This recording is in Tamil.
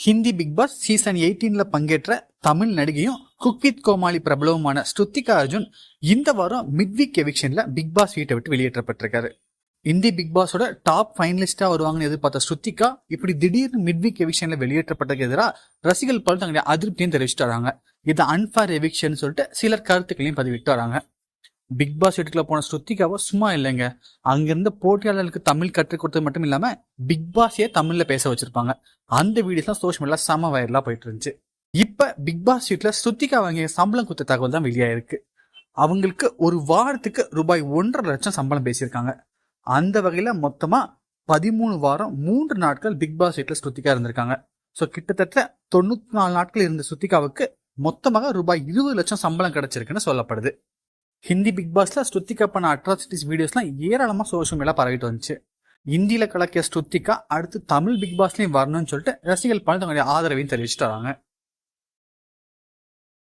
ஹிந்தி பிக் பாஸ் சீசன் எயிட்டீன்ல பங்கேற்ற தமிழ் நடிகையும் குக் வித் கோமாளி பிரபலவுமான ஸ்ருத்திகா அர்ஜுன் இந்த வாரம் மிட்வீக் எவிக்ஷன்ல பிக் பாஸ் வீட்டை விட்டு வெளியேற்றப்பட்டிருக்காரு. இந்தி பிக் பாஸோட டாப் ஃபைனலிஸ்டா வருவாங்கன்னு எதிர்பார்த்த ஸ்ருத்திகா இப்படி திடீர்னு மிட்வீக் எவிக்ஷன்ல வெளியேற்றப்பட்டதுக்கு எதிராக ரசிகர்கள் பலர் தங்களுடைய அதிருப்தியும் தெரிவிச்சுட்டு வராங்க. இது அன்ஃபேர் எவிக்ஷன் சொல்லிட்டு சிலர் கருத்துக்களையும் பதிவிட்டு வராங்க. பிக் பாஸ் வீட்டுக்குள்ள போன ஸ்ருத்திகாவோ சும்மா இல்லைங்க. அங்கிருந்த போட்டியாளர்களுக்கு தமிழ் கற்றுக் கொடுத்தது மட்டும் இல்லாம பிக் பாஸே தமிழ்ல பேச வச்சிருப்பாங்க. அந்த வீடியோஸ்லாம் சோஷியல் மீடியா செம வைரலா போயிட்டு இருந்துச்சு. இப்ப பிக் பாஸ் வீட்டுல ஸ்ருத்திகா வாங்கிய சம்பளம் குத்த தகவல் தான் வெளியாயிருக்கு அவங்களுக்கு ஒரு வாரத்துக்கு ரூபாய் ஒன்றரை லட்சம் சம்பளம் பேசியிருக்காங்க. அந்த வகையில மொத்தமா பதிமூணு வாரம் மூன்று நாட்கள் பிக் பாஸ் வீட்ல ஸ்ருத்திகா இருந்திருக்காங்க. ஸோ கிட்டத்தட்ட தொண்ணூத்தி நாலு நாட்கள் இருந்த ஸ்ருத்திகாவுக்கு மொத்தமாக ரூபாய் இருபது லட்சம் சம்பளம் கிடைச்சிருக்குன்னு சொல்லப்படுது. ஹிந்தி பிக் பாஸ்ல ஸ்ருத்திகா பண்ண அட்ராசிட்டிஸ் வீடியோஸ்லாம் ஏராளமாக சோஷியல் மீடியா பரவிட்டு வந்துச்சு. இந்தியில கலக்கிய ஸ்ருத்திகா அடுத்து தமிழ் பிக் பாஸ்லயும் வரணும்னு சொல்லிட்டு ரசிகர்கள் பல தங்களுடைய ஆதரவையும் தெரிவிச்சுட்டு வராங்க.